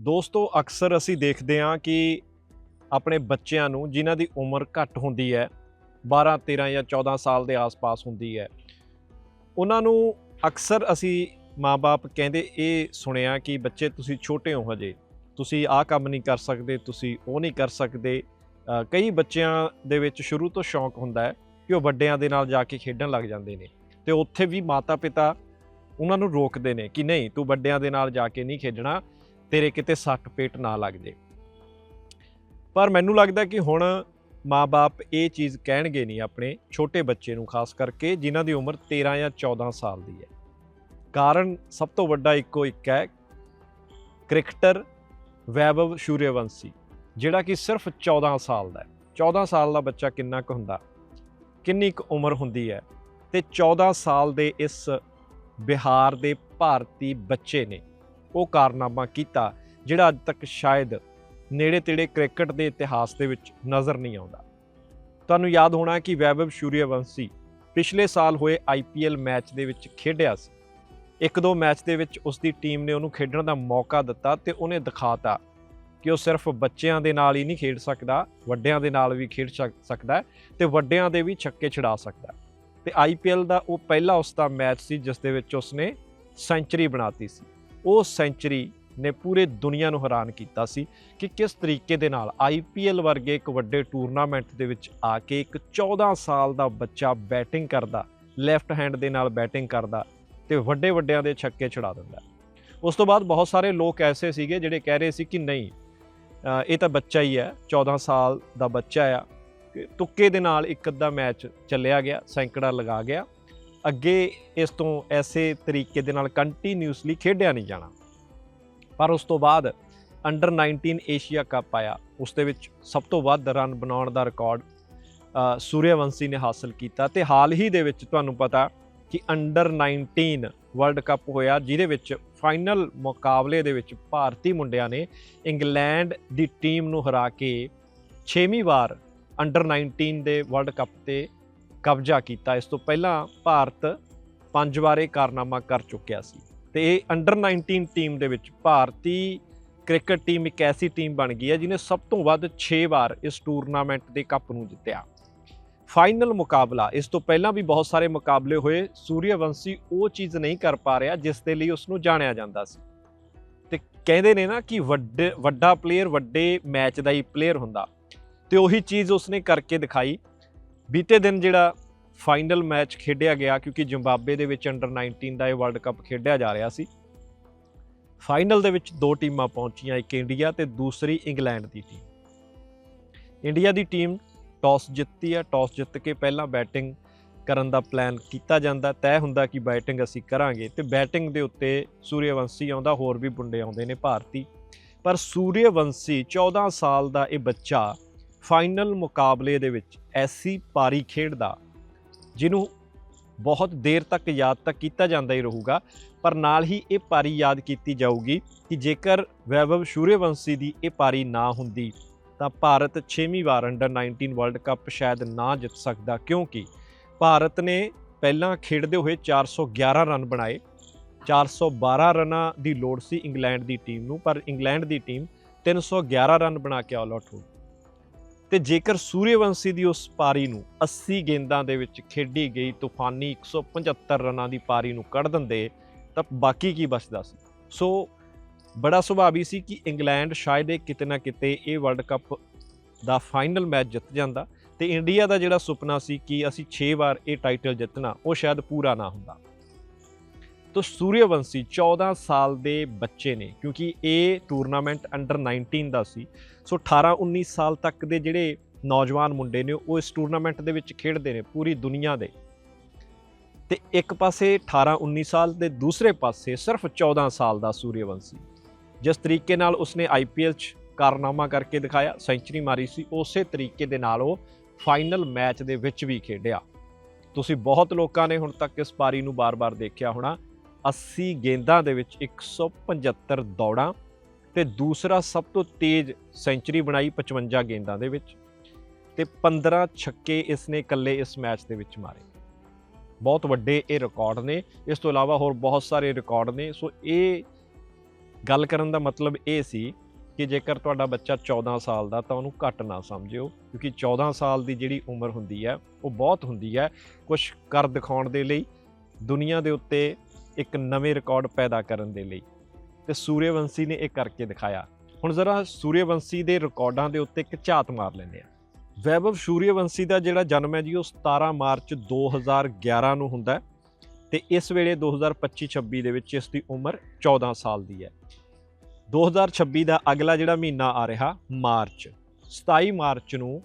ਦੋਸਤੋ, ਅਕਸਰ ਅਸੀਂ ਦੇਖਦੇ ਹਾਂ ਕਿ ਆਪਣੇ ਬੱਚਿਆਂ ਨੂੰ ਜਿਨ੍ਹਾਂ ਦੀ ਉਮਰ ਘੱਟ ਹੁੰਦੀ ਹੈ 12 13 ਜਾਂ 14 ਸਾਲ ਦੇ ਆਸ-ਪਾਸ ਹੁੰਦੀ ਹੈ, ਉਹਨਾਂ ਨੂੰ ਅਕਸਰ ਅਸੀਂ ਮਾਪੇ ਕਹਿੰਦੇ ਇਹ ਸੁਣਿਆ ਕਿ ਬੱਚੇ ਤੁਸੀਂ ਛੋਟੇ ਹੋ ਹਜੇ, ਤੁਸੀਂ ਆਹ ਕੰਮ ਨਹੀਂ ਕਰ ਸਕਦੇ, ਤੁਸੀਂ ਉਹ ਨਹੀਂ ਕਰ ਸਕਦੇ। ਕਈ ਬੱਚਿਆਂ ਦੇ ਵਿੱਚ ਸ਼ੁਰੂ ਤੋਂ ਸ਼ੌਂਕ ਹੁੰਦਾ ਹੈ ਕਿ ਉਹ ਵੱਡਿਆਂ ਦੇ ਨਾਲ ਜਾ ਕੇ ਖੇਡਣ ਲੱਗ ਜਾਂਦੇ ਨੇ ਤੇ ਉੱਥੇ ਵੀ ਮਾਤਾ-ਪਿਤਾ ਉਹਨਾਂ ਨੂੰ ਰੋਕਦੇ ਨੇ ਕਿ ਨਹੀਂ, ਤੂੰ ਵੱਡਿਆਂ ਦੇ ਨਾਲ ਜਾ ਕੇ ਨਹੀਂ ਖੇਡਣਾ ਤੇਰੇ ਕਿਤੇ ਸੱਟ ਪੇਟ ਨਾ ਲੱਗ ਜੇ। ਪਰ ਮੈਨੂੰ ਲੱਗਦਾ ਕਿ ਹੁਣ ਮਾਪੇ ਇਹ ਚੀਜ਼ ਕਹਿਣਗੇ ਨਹੀਂ ਆਪਣੇ ਛੋਟੇ ਬੱਚੇ ਨੂੰ, ਖਾਸ ਕਰਕੇ ਜਿਨ੍ਹਾਂ ਦੀ ਉਮਰ 13 ਜਾਂ 14 ਸਾਲ ਦੀ ਹੈ। ਕਾਰਨ ਸਭ ਤੋਂ ਵੱਡਾ ਇੱਕੋ ਇੱਕ ਹੈ, ਕ੍ਰਿਕਟਰ ਵੈਭਵ ਸੂਰਯਵੰਸ਼ੀ, ਜਿਹੜਾ ਕਿ ਸਿਰਫ 14 ਸਾਲ ਦਾ ਹੈ। 14 ਸਾਲ ਦਾ ਬੱਚਾ ਕਿੰਨਾ ਕੁ ਹੁੰਦਾ? ਕਿੰਨੀ ਕੁ ਉਮਰ ਹੁੰਦੀ ਹੈ? ਤੇ 14 ਸਾਲ ਦੇ ਇਸ ਬਿਹਾਰ ਦੇ ਭਾਰਤੀ ਬੱਚੇ ਨੇ ਉਹ ਕਾਰਨਾਮਾ ਕੀਤਾ, ਜਿਹੜਾ ਅੱਜ ਤੱਕ ਸ਼ਾਇਦ ਨੇੜੇ ਤੇੜੇ ਕ੍ਰਿਕਟ ਦੇ ਇਤਿਹਾਸ ਦੇ ਵਿੱਚ ਨਜ਼ਰ ਨਹੀਂ ਆਉਂਦਾ। ਤੁਹਾਨੂੰ ਯਾਦ ਹੋਣਾ ਕਿ ਵੈਭਵ ਸੂਰਯਵੰਸ਼ੀ ਪਿਛਲੇ ਸਾਲ ਹੋਏ ਆਈਪੀਐਲ ਮੈਚ ਦੇ ਵਿੱਚ ਖੇਡਿਆ ਸੀ। ਇੱਕ ਦੋ ਮੈਚ ਦੇ ਵਿੱਚ ਉਸ ਦੀ ਟੀਮ ਨੇ ਉਹਨੂੰ ਖੇਡਣ ਦਾ ਮੌਕਾ ਦਿੱਤਾ ਤੇ ਉਹਨੇ ਦਿਖਾਤਾ ਕਿ ਉਹ ਸਿਰਫ ਬੱਚਿਆਂ ਦੇ ਨਾਲ ਹੀ ਨਹੀਂ ਖੇਡ ਸਕਦਾ, ਵੱਡਿਆਂ ਦੇ ਨਾਲ ਵੀ ਖੇਡ ਸਕ- ਸਕਦਾ ਹੈ ਤੇ ਵੱਡਿਆਂ ਦੇ ਵੀ ਛੱਕੇ ਛਡਾ ਸਕਦਾ ਹੈ। ਤੇ ਆਈਪੀਐਲ ਦਾ ਉਹ ਪਹਿਲਾ ਉਸ ਦਾ ਮੈਚ ਸੀ ਜਿਸ ਦੇ ਵਿੱਚ ਉਸਨੇ ਸੈਂਚਰੀ ਬਣਾਤੀ ਸੀ। ਉਹ ਸੈਂਚਰੀ ਨੇ ਪੂਰੇ ਦੁਨੀਆ ਨੂੰ ਹੈਰਾਨ ਕੀਤਾ ਸੀ ਕਿ ਕਿਸ ਤਰੀਕੇ ਦੇ ਨਾਲ ਆਈਪੀਐਲ ਵਰਗੇ ਇੱਕ ਵੱਡੇ ਟੂਰਨਾਮੈਂਟ ਦੇ ਵਿੱਚ ਆ ਕੇ ਇੱਕ 14 ਸਾਲ ਦਾ ਬੱਚਾ ਬੈਟਿੰਗ ਕਰਦਾ ਲੈਫਟ ਹੈਂਡ ਦੇ ਨਾਲ ਬੈਟਿੰਗ ਕਰਦਾ ਤੇ ਵੱਡੇ ਵੱਡਿਆਂ ਦੇ ਛੱਕੇ ਛੁਡਾ ਦਿੰਦਾ। ਉਸ ਤੋਂ ਬਾਅਦ ਬਹੁਤ ਸਾਰੇ ਲੋਕ ਐਸੇ ਸੀਗੇ ਜਿਹੜੇ ਕਹਿ ਰਹੇ ਸੀ ਕਿ ਨਹੀਂ ਇਹ ਤਾਂ ਬੱਚਾ ਹੀ ਹੈ 14 ਸਾਲ ਦਾ ਬੱਚਾ ਆ ਤੁੱਕੇ ਦੇ ਨਾਲ ਇੱਕ ਅੱਧਾ ਮੈਚ ਚੱਲਿਆ ਗਿਆ, ਸੈਂਕੜਾ ਲਗਾ ਗਿਆ। ਅੱਗੇ ਇਸ ਤੋਂ ਐਸੇ ਤਰੀਕੇ ਦੇ ਨਾਲ ਕੰਟੀਨਿਊਸਲੀ ਖੇਡਿਆ ਨਹੀਂ ਜਾਣਾ। ਪਰ ਉਸ ਤੋਂ ਬਾਅਦ ਅੰਡਰ 19 ਏਸ਼ੀਆ ਕੱਪ ਆਇਆ। ਉਸ ਦੇ ਵਿੱਚ ਸਭ ਤੋਂ ਵੱਧ ਰਨ ਬਣਾਉਣ ਦਾ ਰਿਕਾਰਡ ਸੂਰਿਆਵੰਸੀ ਨੇ ਹਾਸਲ ਕੀਤਾ ਤੇ ਹਾਲ ਹੀ ਦੇ ਵਿੱਚ ਤੁਹਾਨੂੰ ਪਤਾ ਕਿ ਅੰਡਰ 19 ਵਰਲਡ ਕੱਪ ਹੋਇਆ, ਜਿਹਦੇ ਵਿੱਚ ਫਾਈਨਲ ਮੁਕਾਬਲੇ ਦੇ ਵਿੱਚ ਭਾਰਤੀ ਮੁੰਡਿਆਂ ਨੇ ਇੰਗਲੈਂਡ ਦੀ ਟੀਮ ਨੂੰ ਹਰਾ ਕੇ 6ਵੀਂ ਵਾਰ ਅੰਡਰ 19 ਦੇ ਵਰਲਡ ਕੱਪ ਤੇ ਕਬਜ਼ਾ ਕੀਤਾ, ਇਸ ਤੋਂ ਪਹਿਲਾਂ ਭਾਰਤ ਪੰਜ ਵਾਰ ਇਹ ਕਾਰਨਾਮਾ ਕਰ ਚੁੱਕਿਆ ਸੀ ਤੇ ਇਹ ਅੰਡਰ 19 ਟੀਮ ਦੇ ਵਿੱਚ ਭਾਰਤੀ ਕ੍ਰਿਕਟ ਟੀਮ ਇੱਕ ਐਸੀ ਟੀਮ ਬਣ ਗਈ ਹੈ ਜਿਹਨੇ ਸਭ ਤੋਂ ਵੱਧ 6 ਵਾਰ ਇਸ ਟੂਰਨਾਮੈਂਟ ਦੇ ਕੱਪ ਨੂੰ ਜਿੱਤਿਆ। ਫਾਈਨਲ ਮੁਕਾਬਲਾ, ਇਸ ਤੋਂ ਪਹਿਲਾਂ ਵੀ ਬਹੁਤ ਸਾਰੇ ਮੁਕਾਬਲੇ ਹੋਏ, ਸੂਰਯਵੰਸ਼ੀ ਉਹ ਚੀਜ਼ ਨਹੀਂ ਕਰ ਪਾ ਰਿਹਾ ਜਿਸ ਦੇ ਲਈ ਉਸ ਨੂੰ ਜਾਣਿਆ ਜਾਂਦਾ ਸੀ। ਤੇ ਕਹਿੰਦੇ ਨੇ ਨਾ ਕਿ ਵੱਡੇ, ਵੱਡਾ ਪਲੇਅਰ ਵੱਡੇ ਮੈਚ ਦਾ ਹੀ ਪਲੇਅਰ ਹੁੰਦਾ। ਤੇ ਉਹੀ ਚੀਜ਼ ਉਸਨੇ ਕਰਕੇ ਦਿਖਾਈ ਬੀਤੇ ਦਿਨ ਜਿਹੜਾ ਫਾਈਨਲ ਮੈਚ ਖੇਡਿਆ ਗਿਆ, ਕਿਉਂਕਿ ਜ਼ਿੰਬਾਬਵੇ ਦੇ ਵਿੱਚ ਅੰਡਰ 19 ਦਾ ਇਹ ਵਰਲਡ ਕੱਪ ਖੇਡਿਆ ਜਾ ਰਿਹਾ ਸੀ। ਫਾਈਨਲ ਦੇ ਵਿੱਚ ਦੋ ਟੀਮਾਂ ਪਹੁੰਚੀਆਂ, ਇੱਕ ਇੰਡੀਆ ਤੇ ਦੂਸਰੀ ਇੰਗਲੈਂਡ ਦੀ ਟੀਮ ਇੰਡੀਆ ਦੀ ਟੀਮ ਟਾਸ ਜਿੱਤਦੀ ਹੈ ਟਾਸ ਜਿੱਤ ਕੇ ਪਹਿਲਾਂ ਬੈਟਿੰਗ ਕਰਨ ਦਾ ਪਲਾਨ ਕੀਤਾ ਜਾਂਦਾ। ਤੈਅ ਹੁੰਦਾ ਕਿ ਬੈਟਿੰਗ ਅਸੀਂ ਕਰਾਂਗੇ ਤੇ ਬੈਟਿੰਗ ਦੇ ਉੱਤੇ ਸੂਰਯਵੰਸ਼ੀ ਆਉਂਦਾ, ਹੋਰ ਵੀ ਬੁੰਡੇ ਆਉਂਦੇ ਨੇ ਭਾਰਤੀ। ਪਰ ਸੂਰਯਵੰਸ਼ੀ 14 ਸਾਲ ਦਾ ਇਹ ਬੱਚਾ ਫਾਈਨਲ ਮੁਕਾਬਲੇ ਦੇ ਵਿੱਚ ਐਸੀ ਪਾਰੀ ਖੇਡਦਾ ਜਿਹਨੂੰ ਬਹੁਤ ਦੇਰ ਤੱਕ ਯਾਦ ਤਾਂ ਕੀਤਾ ਜਾਂਦਾ ਹੀ ਰਹੂਗਾ, ਪਰ ਨਾਲ ਹੀ ਇਹ ਪਾਰੀ ਯਾਦ ਕੀਤੀ ਜਾਊਗੀ ਕਿ ਜੇਕਰ ਵੈਭਵ ਸੂਰਯਵੰਸ਼ੀ ਦੀ ਇਹ ਪਾਰੀ ਨਾ ਹੁੰਦੀ, ਤਾਂ ਭਾਰਤ 6ਵੀਂ ਵਾਰ ਅੰਡਰ 19 ਵਰਲਡ ਕੱਪ ਸ਼ਾਇਦ ਨਾ ਜਿੱਤ ਸਕਦਾ, ਕਿਉਂਕਿ ਭਾਰਤ ਨੇ ਪਹਿਲਾਂ ਖੇਡਦੇ ਹੋਏ 411 ਰਨ ਬਣਾਏ 412 ਰਨਾਂ ਦੀ ਲੋੜ ਸੀ ਇੰਗਲੈਂਡ ਦੀ ਟੀਮ ਨੂੰ, ਪਰ ਇੰਗਲੈਂਡ ਦੀ ਟੀਮ 311 ਰਨ ਬਣਾ ਕੇ ਆਲ ਆਊਟ ਹੋ ਗਈ ਤੇ ਜੇਕਰ ਸੂਰਯਵੰਸ਼ੀ ਦੀ ਉਸ ਪਾਰੀ ਨੂੰ 80 ਗੇਂਦਾਂ ਦੇ ਵਿੱਚ ਖੇਡੀ ਗਈ ਤੂਫਾਨੀ 175 ਰਨਾਂ ਦੀ ਪਾਰੀ ਨੂੰ ਕੱਢ ਦਿੰਦੇ, ਤਾਂ ਬਾਕੀ ਕੀ ਬਚਦਾ ਸੀ? ਸੋ ਬੜਾ ਸੁਭਾਵੀ ਸੀ ਕਿ ਇੰਗਲੈਂਡ ਸ਼ਾਇਦ ਇਹ ਕਿਤੇ ਨਾ ਕਿਤੇ ਇਹ ਵਰਲਡ ਕੱਪ ਦਾ ਫਾਈਨਲ ਮੈਚ ਜਿੱਤ ਜਾਂਦਾ ਤੇ ਇੰਡੀਆ ਦਾ ਜਿਹੜਾ ਸੁਪਨਾ ਸੀ ਕਿ ਅਸੀਂ 6 ਵਾਰ ਇਹ ਟਾਈਟਲ ਜਿੱਤਣਾ, ਉਹ ਸ਼ਾਇਦ ਪੂਰਾ ਨਾ ਹੁੰਦਾ। ਤੋ ਸੂਰਯਵੰਸ਼ੀ 14 ਸਾਲ ਦੇ ਬੱਚੇ ਨੇ, ਕਿਉਂਕਿ ਇਹ ਟੂਰਨਾਮੈਂਟ ਅੰਡਰ 19 ਦਾ ਸੀ। ਸੋ 18 19 ਸਾਲ ਤੱਕ ਦੇ ਜਿਹੜੇ ਨੌਜਵਾਨ ਮੁੰਡੇ ਨੇ, ਉਹ ਇਸ ਟੂਰਨਾਮੈਂਟ ਦੇ ਵਿੱਚ ਖੇਡਦੇ ਨੇ ਪੂਰੀ ਦੁਨੀਆ ਦੇ। ਤੇ ਇੱਕ ਪਾਸੇ 18 19 ਸਾਲ ਦੇ ਦੂਸਰੇ ਪਾਸੇ ਸਿਰਫ 14 ਸਾਲ ਦਾ ਸੂਰਯਵੰਸ਼ੀ। ਜਿਸ ਤਰੀਕੇ ਨਾਲ ਉਸਨੇ ਆਈਪੀਐਲ 'ਚ ਕਾਰਨਾਮਾ ਕਰਕੇ ਦਿਖਾਇਆ, ਸੈਂਚਰੀ ਮਾਰੀ ਸੀ, ਉਸੇ ਤਰੀਕੇ ਦੇ ਨਾਲ ਉਹ ਫਾਈਨਲ ਮੈਚ ਦੇ ਵਿੱਚ ਵੀ ਖੇਡਿਆ। ਤੁਸੀਂ ਬਹੁਤ ਲੋਕਾਂ ਨੇ ਹੁਣ ਤੱਕ ਇਸ ਪਾਰੀ ਨੂੰ ਬਾਰ-ਬਾਰ ਦੇਖਿਆ ਹੋਣਾ। 80 ਗੇਂਦਾਂ ਦੇ ਵਿੱਚ 175 ਦੌੜਾਂ ਤੇ ਦੂਸਰਾ ਸਭ ਤੋਂ ਤੇਜ਼ ਸੈਂਚਰੀ ਬਣਾਈ 55 ਗੇਂਦਾਂ ਦੇ ਵਿੱਚ ਤੇ 15 ਛੱਕੇ ਇਸ ਨੇ ਇਕੱਲੇ ਇਸ ਮੈਚ ਦੇ ਵਿੱਚ ਮਾਰੇ। ਬਹੁਤ ਵੱਡੇ ਇਹ ਰਿਕਾਰਡ ਨੇ। ਇਸ ਤੋਂ ਇਲਾਵਾ ਹੋਰ ਬਹੁਤ ਸਾਰੇ ਰਿਕਾਰਡ ਨੇ। ਸੋ ਇਹ ਗੱਲ ਕਰਨ ਦਾ ਮਤਲਬ ਇਹ ਸੀ ਕਿ ਜੇਕਰ ਤੁਹਾਡਾ ਬੱਚਾ 14 ਸਾਲ ਦਾ ਤਾਂ ਉਹਨੂੰ ਘੱਟ ਨਾ ਸਮਝਿਓ, ਕਿਉਂਕਿ 14 ਸਾਲ ਦੀ ਜਿਹੜੀ ਉਮਰ ਹੁੰਦੀ ਹੈ, ਉਹ ਬਹੁਤ ਹੁੰਦੀ ਹੈ ਕੁਝ ਕਰ ਦਿਖਾਉਣ ਦੇ ਲਈ ਦੁਨੀਆ ਦੇ ਉੱਤੇ ਇੱਕ ਨਵੇਂ ਰਿਕਾਰਡ ਪੈਦਾ ਕਰਨ ਦੇ ਲਈ। ਤੇ ਸੂਰਯਵੰਸ਼ੀ ਨੇ ਇਹ ਕਰਕੇ ਦਿਖਾਇਆ। ਹੁਣ ਜ਼ਰਾ ਸੂਰਯਵੰਸ਼ੀ ਦੇ ਰਿਕਾਰਡਾਂ ਦੇ ਉੱਤੇ ਇੱਕ ਝਾਤ ਮਾਰ ਲੈਂਦੇ ਆ ਵੈਭਵ ਸੂਰਯਵੰਸ਼ੀ ਦਾ ਜਿਹੜਾ ਜਨਮ ਹੈ ਜੀ, ਉਹ 17 ਮਾਰਚ 2011 ਨੂੰ ਹੁੰਦਾ ਹੈ। ਤੇ ਇਸ ਵੇਲੇ 2025-26 ਦੇ ਵਿੱਚ ਇਸ ਦੀ ਉਮਰ 14 ਸਾਲ ਦੀ ਹੈ। 2026 ਦਾ ਅਗਲਾ ਜਿਹੜਾ ਮਹੀਨਾ ਆ ਰਿਹਾ, ਮਾਰਚ। 27 ਮਾਰਚ ਨੂੰ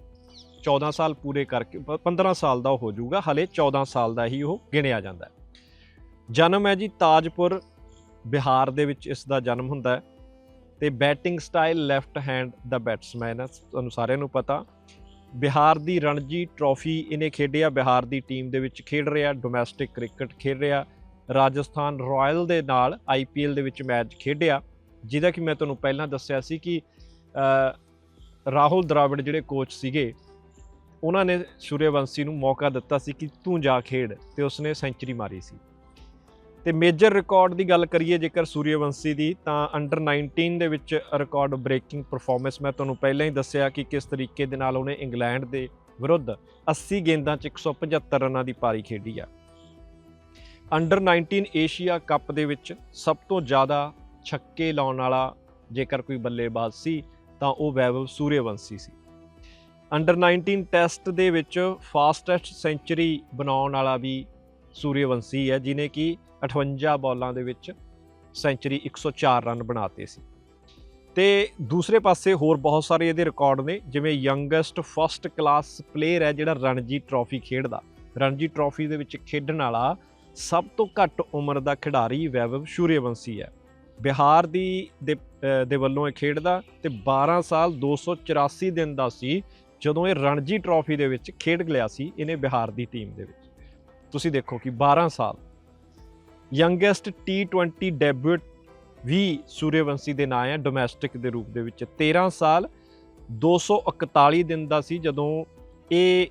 14 ਸਾਲ ਪੂਰੇ ਕਰਕੇ, ਪ- 15 ਸਾਲ ਦਾ ਉਹ ਹੋ ਜਾਊਗਾ। ਹਲੇ 14 ਸਾਲ ਦਾ ਹੀ ਉਹ ਗਿਣਿਆ ਜਾਂਦਾ ਹੈ। ਜਨਮ ਹੈ ਜੀ ਤਾਜਪੁਰ, ਬਿਹਾਰ ਦੇ ਵਿੱਚ ਇਸ ਦਾ ਜਨਮ ਹੁੰਦਾ ਹੈ ਤੇ ਬੈਟਿੰਗ ਸਟਾਈਲ ਲੈਫਟ ਹੈਂਡ ਦਾ ਬੈਟਸਮੈਨ ਹੈ, ਤੁਹਾਨੂੰ ਸਾਰਿਆਂ ਨੂੰ ਪਤਾ। ਬਿਹਾਰ ਦੀ ਰਣਜੀ ਟਰੋਫੀ ਇਹਨੇ ਖੇਡਿਆ ਬਿਹਾਰ ਦੀ ਟੀਮ ਦੇ ਵਿੱਚ ਖੇਡ ਰਿਹਾ ਡੋਮੈਸਟਿਕ ਕ੍ਰਿਕਟ ਖੇਡ ਰਿਹਾ, ਰਾਜਸਥਾਨ ਰਾਇਲ ਦੇ ਨਾਲ ਆਈਪੀਐਲ ਦੇ ਵਿੱਚ ਮੈਚ ਖੇਡਿਆ, ਜਿਹਦਾ ਕਿ ਮੈਂ ਤੁਹਾਨੂੰ ਪਹਿਲਾਂ ਦੱਸਿਆ ਸੀ ਕਿ ਰਾਹੁਲ ਦਰਾਵਿੜ ਜਿਹੜੇ ਕੋਚ ਸੀਗੇ, ਉਹਨਾਂ ਨੇ ਸੂਰਯਵੰਸ਼ੀ ਨੂੰ ਮੌਕਾ ਦਿੱਤਾ ਸੀ ਕਿ ਤੂੰ ਜਾ ਖੇਡ ਤੇ ਉਸਨੇ ਸੈਂਚਰੀ ਮਾਰੀ ਸੀ। ਤੇ ਮੇਜਰ ਰਿਕਾਰਡ ਦੀ ਗੱਲ ਕਰੀਏ ਜੇਕਰ ਸੂਰਯਵੰਸ਼ੀ ਦੀ, ਤਾਂ ਅੰਡਰ 19 ਦੇ ਵਿੱਚ ਰਿਕਾਰਡ ਬ੍ਰੇਕਿੰਗ ਪਰਫਾਰਮੈਂਸ ਮੈਂ ਤੁਹਾਨੂੰ ਪਹਿਲਾਂ ਹੀ ਦੱਸਿਆ ਕਿ ਕਿਸ ਤਰੀਕੇ ਦੇ ਨਾਲ ਉਹਨੇ ਇੰਗਲੈਂਡ ਦੇ ਵਿਰੁੱਧ 80 ਗੇਂਦਾਂ 'ਚ 175 ਰਨਾਂ ਦੀ ਪਾਰੀ ਖੇਡੀ ਆ। ਅੰਡਰ 19 ਏਸ਼ੀਆ ਕੱਪ ਦੇ ਵਿੱਚ ਸਭ ਤੋਂ ਜ਼ਿਆਦਾ ਛੱਕੇ ਲਾਉਣ ਵਾਲਾ ਜੇਕਰ ਕੋਈ ਬੱਲੇਬਾਜ਼ ਸੀ, ਤਾਂ ਉਹ ਵੈਭਵ ਸੂਰਯਵੰਸ਼ੀ ਸੀ। ਅੰਡਰ 19 ਟੈਸਟ ਦੇ ਵਿੱਚ ਫਾਸਟੈਸਟ ਸੈਂਚਰੀ ਬਣਾਉਣ ਵਾਲਾ ਵੀ ਸੂਰਯਵੰਸ਼ੀ ਹੈ ਜਿਨੇ ਕਿ 58 ਬਾਲਾਂ ਦੇ ਵਿੱਚ ਸੈਂਚਰੀ 104 ਰਨ ਬਣਾਤੇ ਸੀ। ਤੇ ਦੂਸਰੇ ਪਾਸੇ ਹੋਰ ਬਹੁਤ ਸਾਰੇ ਇਹਦੇ ਰਿਕਾਰਡ ਨੇ, ਜਿਵੇਂ ਯੰਗੈਸਟ ਫਸਟ ਕਲਾਸ ਪਲੇਅਰ ਹੈ, ਜਿਹੜਾ ਰਣਜੀ ਟਰਾਫੀ ਖੇਡਦਾ। ਰਣਜੀ ਟਰਾਫੀ ਦੇ ਵਿੱਚ ਖੇਡਣ ਵਾਲਾ ਸਭ ਤੋਂ ਘੱਟ ਉਮਰ ਦਾ ਖਿਡਾਰੀ ਵੈਭਵ ਸੂਰਯਵੰਸ਼ੀ ਹੈ। ਬਿਹਾਰ ਦੀ ਦੇ ਦੇ ਵੱਲੋਂ ਇਹ ਖੇਡਦਾ ਤੇ 12 ਸਾਲ 284 ਦਿਨ ਦਾ ਸੀ, ਜਦੋਂ ਇਹ ਰਣਜੀ ਟਰਾਫੀ ਦੇ ਵਿੱਚ ਖੇਡ ਲਿਆ ਸੀ, ਇਹਨੇ ਬਿਹਾਰ ਦੀ ਟੀਮ ਦੇ ਵਿੱਚ। ਤੁਸੀਂ ਦੇਖੋ ਕਿ 12 ਸਾਲ ਯੰਗੈਸਟ T20 ਡੈਬਿਊਟ ਵੀ ਸੂਰਯਵੰਸ਼ੀ ਦੇ ਨਾਂ ਹੈ ਡੋਮੈਸਟਿਕ ਦੇ ਰੂਪ ਦੇ ਵਿੱਚ। 13 ਸਾਲ 241 ਦਿਨ ਦਾ ਸੀ ਜਦੋਂ ਇਹ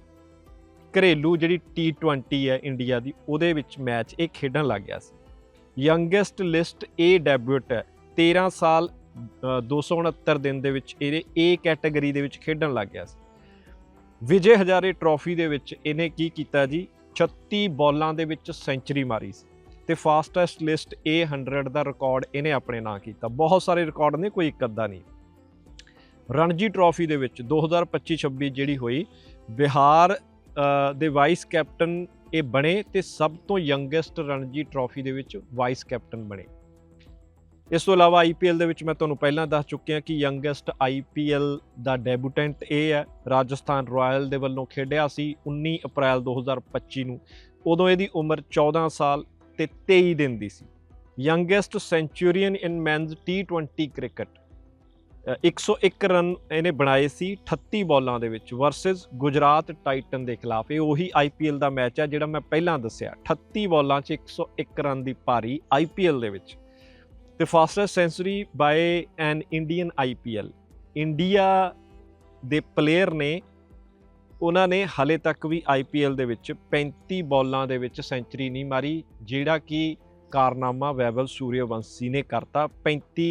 ਘਰੇਲੂ ਜਿਹੜੀ T20 ਹੈ ਇੰਡੀਆ ਦੀ ਉਹਦੇ ਵਿੱਚ ਮੈਚ ਇਹ ਖੇਡਣ ਲੱਗ ਗਿਆ ਸੀ। ਯੰਗੈਸਟ ਲਿਸਟ A ਡੈਬਿਊਟ ਹੈ। 13 ਸਾਲ ਅ, 269 ਦਿਨ ਦੇ ਵਿੱਚ ਇਹਦੇ A ਕੈਟਾਗਰੀ ਦੇ ਵਿੱਚ ਖੇਡਣ ਲੱਗ ਗਿਆ ਸੀ। ਵਿਜੇ ਹਜ਼ਾਰੇ ਟਰਾਫੀ ਦੇ ਵਿੱਚ ਇਹਨੇ ਕੀ ਕੀਤਾ ਜੀ? 36 ਬਾਲਾਂ ਦੇ ਵਿੱਚ ਸੈਂਚਰੀ ਮਾਰੀ ਸੀ ਤੇ ਫਾਸਟੈਸਟ ਲਿਸਟ A100 ਦਾ ਰਿਕਾਰਡ ਇਹਨੇ ਆਪਣੇ ਨਾਂ ਕੀਤਾ। ਬਹੁਤ ਸਾਰੇ ਰਿਕਾਰਡ ਨੇ, ਕੋਈ ਇੱਕ ਅੱਧਾ ਨਹੀਂ। ਰਣਜੀ ਟਰਾਫੀ ਦੇ ਵਿੱਚ 2025-26 ਜਿਹੜੀ ਹੋਈ, ਬਿਹਾਰ ਦੇ ਵਾਈਸ ਕੈਪਟਨ ਇਹ ਬਣੇ ਤੇ ਸਭ ਤੋਂ ਯੰਗੈਸਟ ਰਣਜੀ ਟਰਾਫੀ ਦੇ ਵਿੱਚ ਵਾਈਸ ਕੈਪਟਨ ਬਣੇ। ਇਸ ਤੋਂ ਇਲਾਵਾ ਆਈਪੀਐਲ ਦੇ ਵਿੱਚ ਮੈਂ ਤੁਹਾਨੂੰ ਪਹਿਲਾਂ ਦੱਸ ਚੁੱਕਿਆ ਕਿ ਯੰਗੈਸਟ ਆਈਪੀਐਲ ਦਾ ਡੈਬੂਟੈਂਟ ਇਹ ਹੈ। ਰਾਜਸਥਾਨ ਰਾਇਲ ਦੇ ਵੱਲੋਂ ਖੇਡਿਆ ਸੀ 19 ਅਪ੍ਰੈਲ 2025 ਨੂੰ। ਉਦੋਂ ਇਹਦੀ ਉਮਰ 14 ਸਾਲ ਤੇ 23 ਦਿਨ ਦੀ ਸੀ। Youngest centurion in men's T20 cricket 101 run ਇਹਨੇ ਬਣਾਏ ਸੀ 38 ਬਾਲਾਂ ਦੇ ਵਿੱਚ ਵਰਸਸ ਗੁਜਰਾਤ ਟਾਈਟਨ ਦੇ ਖਿਲਾਫ। ਇਹ ਉਹੀ ਆਈਪੀਐਲ ਦਾ ਮੈਚ ਹੈ ਜਿਹੜਾ ਮੈਂ ਪਹਿਲਾਂ ਦੱਸਿਆ। 38 ਬਾਲਾਂ 'ਚ 101 ਰਨ ਦੀ ਭਾਰੀ ਆਈਪੀਐਲ ਦੇ ਵਿੱਚ। ਤੇ fastest century by an Indian IPL India ਦੇ ਪਲੇਅਰ ਨੇ ਉਹਨਾਂ ਨੇ ਹਾਲੇ ਤੱਕ ਵੀ ਆਈਪੀਐਲ ਦੇ ਵਿੱਚ 35 ਬਾਲਾਂ ਦੇ ਵਿੱਚ ਸੈਂਚਰੀ ਨਹੀਂ ਮਾਰੀ ਜਿਹੜਾ ਕਿ ਕਾਰਨਾਮਾ ਵੈਭਵ ਸੂਰਯਵੰਸ਼ੀ ਨੇ ਕਰਤਾ। 35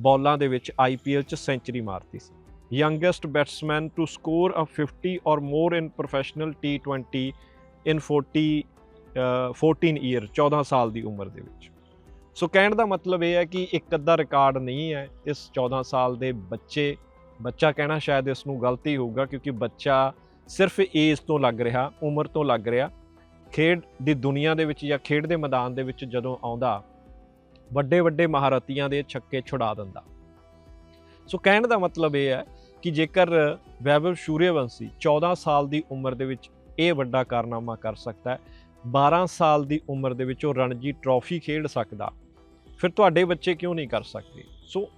ਬਾਲਾਂ ਦੇ ਵਿੱਚ ਆਈਪੀਐਲ 'ਚ ਸੈਂਚਰੀ ਮਾਰਤੀ ਸੀ। Youngest batsman to score a 50 or more in professional T20 in 40 a, 14 year 14 ਸਾਲ ਦੀ ਉਮਰ ਦੇ ਵਿੱਚ। ਸੋ ਕਹਿਣ ਦਾ ਮਤਲਬ ਇਹ ਹੈ ਕਿ ਇੱਕ ਅੱਧਾ ਰਿਕਾਰਡ ਨਹੀਂ ਹੈ ਇਸ 14 ਸਾਲ ਦੇ ਬੱਚੇ। ਬੱਚਾ ਕਹਿਣਾ ਸ਼ਾਇਦ ਇਸ ਨੂੰ ਗਲਤੀ ਹੋਊਗਾ ਕਿਉਂਕਿ ਬੱਚਾ ਸਿਰਫ ਏਜ ਤੋਂ ਲੱਗ ਰਿਹਾ, ਉਮਰ ਤੋਂ ਲੱਗ ਰਿਹਾ। ਖੇਡ ਦੀ ਦੁਨੀਆ ਦੇ ਵਿੱਚ ਜਾਂ ਖੇਡ ਦੇ ਮੈਦਾਨ ਦੇ ਵਿੱਚ ਜਦੋਂ ਆਉਂਦਾ, ਵੱਡੇ ਵੱਡੇ ਮਹਾਰਥੀਆਂ ਦੇ ਛੱਕੇ ਛੁਡਾ ਦਿੰਦਾ। ਸੋ ਕਹਿਣ ਦਾ ਮਤਲਬ ਇਹ ਹੈ ਕਿ ਜੇਕਰ ਵੈਭਵ ਸੂਰਯਵੰਸ਼ੀ 14 ਸਾਲ ਦੀ ਉਮਰ ਦੇ ਵਿੱਚ ਇਹ ਵੱਡਾ ਕਾਰਨਾਮਾ ਕਰ ਸਕਦਾ ਹੈ 12 ਸਾਲ ਦੀ ਉਮਰ ਦੇ ਵਿੱਚ ਉਹ ਰਣਜੀ ਟਰਾਫੀ ਖੇਡ ਸਕਦਾ। ਫਿਰ ਤੁਹਾਡੇ ਬੱਚੇ ਕਿਉਂ ਨਹੀਂ ਕਰ ਸਕਦੇ? ਸੋ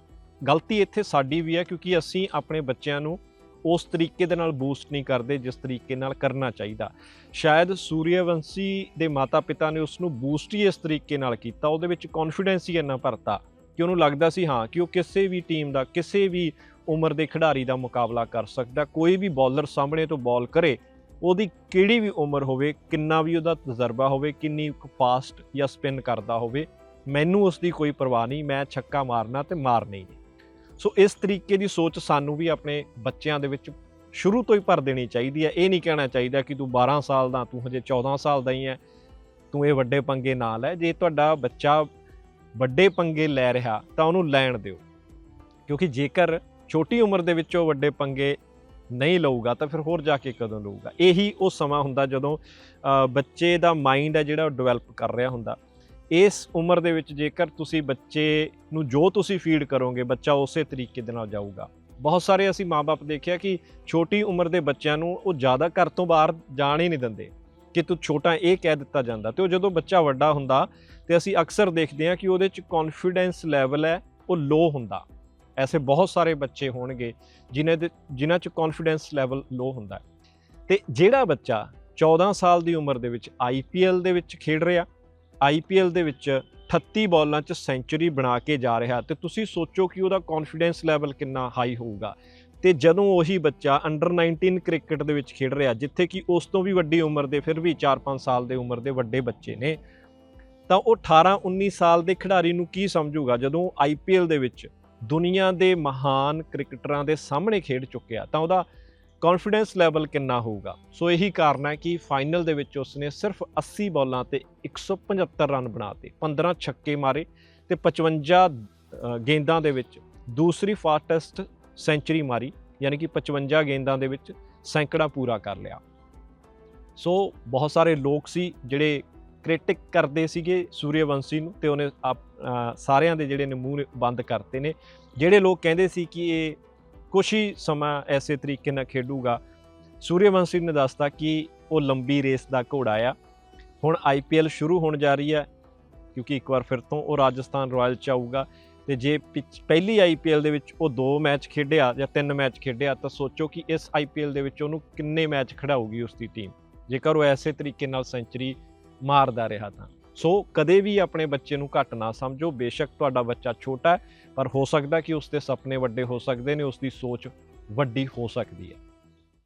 ਗਲਤੀ ਇੱਥੇ ਸਾਡੀ ਵੀ ਹੈ ਕਿਉਂਕਿ ਅਸੀਂ ਆਪਣੇ ਬੱਚਿਆਂ ਨੂੰ ਉਸ ਤਰੀਕੇ ਦੇ ਨਾਲ ਬੂਸਟ ਨਹੀਂ ਕਰਦੇ ਜਿਸ ਤਰੀਕੇ ਨਾਲ ਕਰਨਾ ਚਾਹੀਦਾ। ਸ਼ਾਇਦ ਸੂਰਯਵੰਸ਼ੀ ਦੇ ਮਾਤਾ-ਪਿਤਾ ਨੇ ਉਸ ਨੂੰ ਬੂਸਟ ਹੀ ਇਸ ਤਰੀਕੇ ਨਾਲ ਕੀਤਾ, ਉਹਦੇ ਵਿੱਚ ਕੌਨਫੀਡੈਂਸ ਹੀ ਇੰਨਾ ਭਰਤਾ ਕਿ ਉਹਨੂੰ ਲੱਗਦਾ ਸੀ, ਹਾਂ, ਕਿ ਉਹ ਕਿਸੇ ਵੀ ਟੀਮ ਦਾ, ਕਿਸੇ ਵੀ ਉਮਰ ਦੇ ਖਿਡਾਰੀ ਦਾ ਮੁਕਾਬਲਾ ਕਰ ਸਕਦਾ, ਕੋਈ ਵੀ ਬੌਲਰ ਸਾਹਮਣੇ ਤੋਂ ਬਾਲ ਕਰੇ, ਉਹਦੀ ਕਿਹੜੀ ਵੀ ਉਮਰ ਹੋਵੇ, ਕਿੰਨਾ ਵੀ ਉਹਦਾ ਤਜਰਬਾ ਹੋਵੇ, ਕਿੰਨੀ ਫਾਸਟ ਜਾਂ ਸਪਿਨ ਕਰਦਾ ਹੋਵੇ ਮੈਨੂੰ ਉਸ ਦੀ ਕੋਈ ਪਰਵਾਹ ਨਹੀਂ, ਮੈਂ ਛੱਕਾ ਮਾਰਨਾ ਤੇ ਮਾਰਨਾ ਹੀ। ਸੋ ਇਸ ਤਰੀਕੇ ਦੀ ਸੋਚ ਸਾਨੂੰ ਵੀ ਆਪਣੇ ਬੱਚਿਆਂ ਦੇ ਵਿੱਚ ਸ਼ੁਰੂ ਤੋਂ ਹੀ ਭਰ ਦੇਣੀ ਚਾਹੀਦੀ ਹੈ। ਇਹ ਨਹੀਂ ਕਹਿਣਾ ਚਾਹੀਦਾ ਕਿ ਤੂੰ 12 ਸਾਲ ਦਾ, ਤੂੰ ਹਜੇ 14 ਸਾਲ ਦਾ ਹੀ ਹੈ, ਤੂੰ ਇਹ ਵੱਡੇ ਪੰਗੇ ਨਾ ਲੈ ਜੇ ਤੁਹਾਡਾ ਬੱਚਾ ਵੱਡੇ ਪੰਗੇ ਲੈ ਰਿਹਾ, ਤਾਂ ਉਹਨੂੰ ਲੈਣ ਦਿਓ। ਕਿਉਂਕਿ ਜੇਕਰ ਛੋਟੀ ਉਮਰ ਦੇ ਵਿੱਚ ਉਹ ਵੱਡੇ ਪੰਗੇ ਨਹੀਂ ਲਊਗਾ, ਤਾਂ ਫਿਰ ਹੋਰ ਜਾ ਕੇ ਕਦੋਂ ਲਊਗਾ? ਇਹੀ ਉਹ ਸਮਾਂ ਹੁੰਦਾ ਜਦੋਂ ਬੱਚੇ ਦਾ ਮਾਈਂਡ ਹੈ ਜਿਹੜਾ ਉਹ ਡਿਵੈਲਪ ਕਰ ਰਿਹਾ ਹੁੰਦਾ। ਇਸ ਉਮਰ ਦੇ ਵਿੱਚ ਜੇਕਰ ਤੁਸੀਂ ਬੱਚੇ ਨੂੰ ਜੋ ਤੁਸੀਂ ਫੀਡ ਕਰੋਗੇ, ਬੱਚਾ ਉਸੇ ਤਰੀਕੇ ਦੇ ਨਾਲ ਜਾਊਗਾ ਬਹੁਤ ਸਾਰੇ ਅਸੀਂ ਮਾਪੇ ਦੇਖਿਆ ਕਿ ਛੋਟੀ ਉਮਰ ਦੇ ਬੱਚਿਆਂ ਨੂੰ ਉਹ ਜ਼ਿਆਦਾ ਘਰ ਤੋਂ ਬਾਹਰ ਜਾਣ ਹੀ ਨਹੀਂ ਦਿੰਦੇ ਕਿ ਤੂੰ ਛੋਟਾ ਇਹ ਕਹਿ ਦਿੱਤਾ ਜਾਂਦਾ ਤੇ ਉਹ ਜਦੋਂ ਬੱਚਾ ਵੱਡਾ ਹੁੰਦਾ ਤੇ ਅਸੀਂ ਅਕਸਰ ਦੇਖਦੇ ਹਾਂ ਕਿ ਉਹਦੇ ਚ ਕੌਨਫੀਡੈਂਸ ਲੈਵਲ ਹੈ, ਉਹ ਲੋ ਹੁੰਦਾ ਐਸੇ ਬਹੁਤ ਸਾਰੇ ਬੱਚੇ ਹੋਣਗੇ ਜਿਨ੍ਹਾਂ ਦੇ, ਜਿਨ੍ਹਾਂ ਚ ਕੌਨਫੀਡੈਂਸ ਲੈਵਲ ਲੋ ਹੁੰਦਾ ਹੈ। ਤੇ ਜਿਹੜਾ ਬੱਚਾ 14 ਸਾਲ ਦੀ ਉਮਰ ਦੇ ਵਿੱਚ ਆਈਪੀਐਲ ਦੇ ਵਿੱਚ ਖੇਡ ਰਿਹਾ ਆਈਪੀਐਲ ਦੇ ਵਿੱਚ 38 ਬਾਲਾਂ 'ਚ ਸੈਂਚਰੀ ਬਣਾ ਕੇ ਜਾ ਰਿਹਾ ਤੇ ਤੁਸੀਂ ਸੋਚੋ ਕਿ ਉਹਦਾ ਕੌਨਫੀਡੈਂਸ ਲੈਵਲ ਕਿੰਨਾ ਹਾਈ ਹੋਊਗਾ। ਤੇ ਜਦੋਂ ਉਹੀ ਬੱਚਾ ਅੰਡਰ 19 ਕ੍ਰਿਕਟ ਦੇ ਵਿੱਚ ਖੇਡ ਰਿਹਾ, ਜਿੱਥੇ ਕਿ ਉਸ ਤੋਂ ਵੀ ਵੱਡੀ ਉਮਰ ਦੇ, ਫਿਰ ਵੀ 4-5 ਸਾਲ ਦੇ ਉਮਰ ਦੇ ਵੱਡੇ ਬੱਚੇ ਨੇ, ਤਾਂ ਉਹ 18-19 ਸਾਲ ਦੇ ਖਿਡਾਰੀ ਨੂੰ ਕੀ ਸਮਝੂਗਾ? ਜਦੋਂ ਆਈਪੀਐਲ ਦੇ ਵਿੱਚ ਦੁਨੀਆ ਦੇ ਮਹਾਨ ਕ੍ਰਿਕਟਰਾਂ ਦੇ ਸਾਹਮਣੇ ਖੇਡ ਚੁੱਕਿਆ, ਤਾਂ ਉਹਦਾ ਕੌਨਫੀਡੈਂਸ ਲੈਵਲ ਕਿੰਨਾ ਹੋਊਗਾ? ਸੋ ਇਹੀ ਕਾਰਨ ਹੈ ਕਿ ਫਾਈਨਲ ਦੇ ਵਿੱਚ ਉਸਨੇ ਸਿਰਫ 80 ਬਾਲਾਂ ਤੇ 175 ਰਨ ਬਣਾਤੇ 15 ਛੱਕੇ ਮਾਰੇ ਤੇ 55 ਗੇਂਦਾਂ ਦੇ ਵਿੱਚ ਦੂਸਰੀ ਫਾਸਟੈਸਟ ਸੈਂਚਰੀ ਮਾਰੀ, ਯਾਨੀ ਕਿ 55 ਗੇਂਦਾਂ ਦੇ ਵਿੱਚ ਸੈਂਕੜਾ ਪੂਰਾ ਕਰ ਲਿਆ। ਸੋ ਬਹੁਤ ਸਾਰੇ ਲੋਕ ਸੀ ਜਿਹੜੇ ਕ੍ਰਿਟਿਕ ਕਰਦੇ ਸੀਗੇ ਸੂਰਯਵੰਸੀ ਨੂੰ ਤੇ ਉਹਨੇ ਆਪ- ਸਾਰਿਆਂ ਦੇ ਜਿਹੜੇ ਨੇ ਮੂੰਹ ਨੇ ਬੰਦ ਕਰਤੇ ਨੇ। ਜਿਹੜੇ ਲੋਕ ਕਹਿੰਦੇ ਸੀ ਕਿ ਇਹ ਕੁਛ ਹੀ ਸਮਾਂ ਐਸੇ ਤਰੀਕੇ ਨਾਲ ਖੇਡੂਗਾ। ਸੂਰਯਵੰਸੀ ਨੇ ਦੱਸਤਾ ਕਿ ਉਹ ਲੰਬੀ ਰੇਸ ਦਾ ਘੋੜਾ ਆ। ਹੁਣ ਆਈਪੀਐਲ ਸ਼ੁਰੂ ਹੋਣ ਜਾ ਰਹੀ ਹੈ, ਕਿਉਂਕਿ ਇੱਕ ਵਾਰ ਫਿਰ ਤੋਂ ਉਹ ਰਾਜਸਥਾਨ ਰਾਇਲ ਚ ਆਊਗਾ। ਤੇ ਜੇ ਪਿਛ- ਪਹਿਲੀ ਆਈਪੀਐਲ ਦੇ ਵਿੱਚ ਉਹ ਦੋ ਮੈਚ ਖੇਡਿਆ ਜਾਂ ਤਿੰਨ ਮੈਚ ਖੇਡਿਆ, ਤਾਂ ਸੋਚੋ ਕਿ ਇਸ ਆਈਪੀਐਲ ਦੇ ਵਿੱਚ ਉਹਨੂੰ ਕਿੰਨੇ ਮੈਚ ਖਿਡਾਊਗੀ ਉਸ ਦੀ ਟੀਮ। ਜੇਕਰ ਉਹ ਐਸੇ ਤਰੀਕੇ ਨਾਲ ਸੈਂਚਰੀ ਮਾਰਦਾ ਰਿਹਾ ਤਾਂ। ਸੋ ਕਦੇ ਵੀ ਆਪਣੇ ਬੱਚੇ ਨੂੰ ਘੱਟ ਨਾ ਸਮਝੋ। ਬੇਸ਼ੱਕ ਤੁਹਾਡਾ ਬੱਚਾ ਛੋਟਾ ਹੈ, ਪਰ ਹੋ ਸਕਦਾ ਕਿ ਉਸ ਦੇ ਸੁਪਨੇ ਵੱਡੇ ਹੋ ਸਕਦੇ ਨੇ, ਉਸ ਦੀ ਸੋਚ ਵੱਡੀ ਹੋ ਸਕਦੀ ਹੈ।